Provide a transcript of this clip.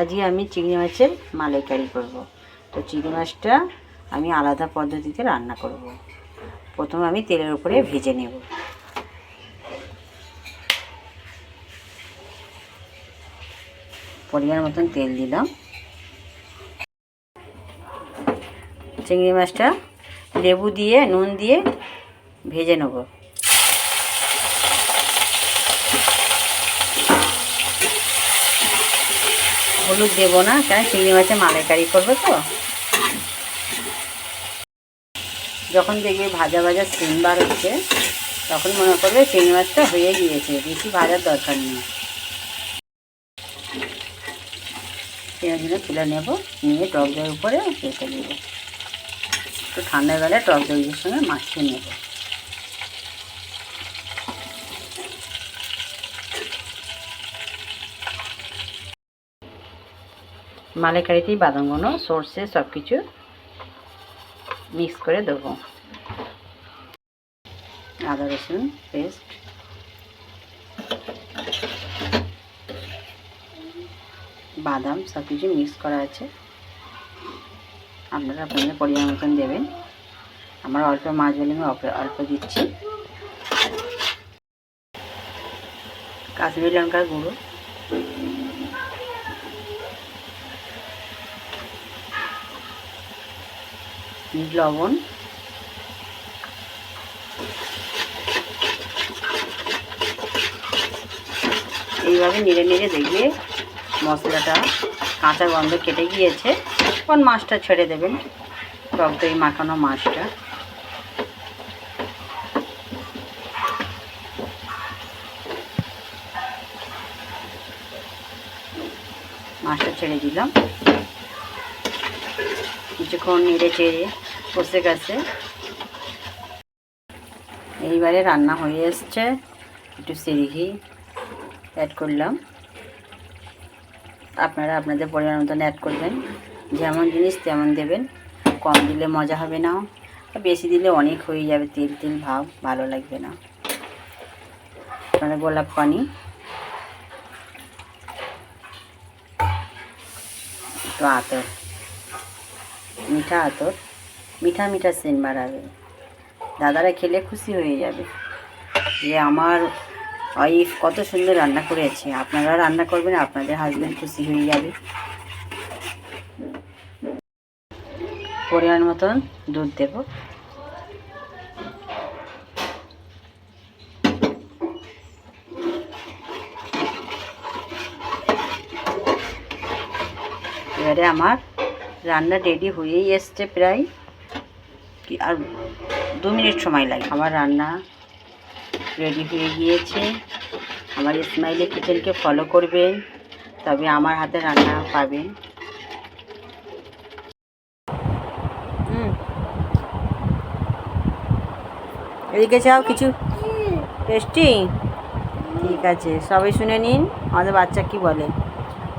আজকে আমি চিংড়ি মাছের মালাইকারি করব। তো চিংড়ি মাছটা আমি আলাদা পদ্ধতিতে রান্না করব। প্রথমে আমি তেলের উপরে ভেজে নেব। পরিমাণ মতন তেল দিলাম। চিংড়ি মাছটা লেবু দিয়ে, নুন দিয়ে ভেজে নেব। হলুদ দেবো না কেন চিংড়ি মাছে মালাইকারি করব তো। যখন দেখবে ভাজা ভাজা বার হচ্ছে, তখন মনে করবে চিংড়ি মাছটা হয়ে গিয়েছে, বেশি ভাজার দরকার নেই। পেঁয়াজগুলো তুলে নেব, নিয়ে টক দইয়ের উপরে রেখে দেবো। একটু ঠান্ডা গেলে টক দইয়ের সঙ্গে মাখিয়ে নেব। মালাইকারিতেই বাদামগুলো সর্ষে সব কিছু মিক্স করে দেবো। আদা, রসুন পেস্ট বাদাম সব কিছু মিক্স করা আছে। আপনারা আপনাদের পরিমাণ মতন দেবেন। আমার অল্প মাছ বলে আমি অল্প দিচ্ছি। কাশ্মীরি লঙ্কার গুঁড়ো। লবণ। এইভাবে নেড়ে নেড়ে দেখবে মশলাটা কাঁচা গন্ধ কেটে গিয়েছে। তখন মাছটা ছেড়ে দেবেন? টক দই মাখানো মাছটা। মাছটা ছেড়ে দিলাম। কিছুক্ষণ নেড়ে চেড়ে কষে গেছে। এইবারে রান্না হয়ে এসছে। একটু সিরিঘি অ্যাড করলাম। আপনারা আপনাদের পরিমাণ মতন অ্যাড করবেন। যেমন জিনিস তেমন দেবেন। কম দিলে মজা হবে না। বেশি দিলে অনেক হয়ে যাবে তেল। তেল ভাব, ভালো লাগবে না। আপনারা গোলাপ পানি একটু আতর। মিঠা আতর, মিঠা মিঠা সেন বাড়াবে দাদারা খেলে খুশি হয়ে যাবে। যে আমার ওয়াইফ কত সুন্দর রান্না করেছে। আপনারা রান্না করবেন, আপনাদের হাজব্যান্ড খুশি হয়ে যাবে। পরিমাণ মতন দুধ দেব। এবারে আমার রান্না রেডি হয়েই এসছে প্রায়। কি আর দু মিনিট সময় লাগে। আমার রান্না রেডি হয়ে গিয়েছে। আমার স্মাইলি কিচেনকে ফলো করবেন তবে আমার হাতে রান্না হুম। এদিকে চাও কিছু টেস্টি ঠিক আছে, সবাই শুনে নিন। আমাদের বাচ্চা কি বলে?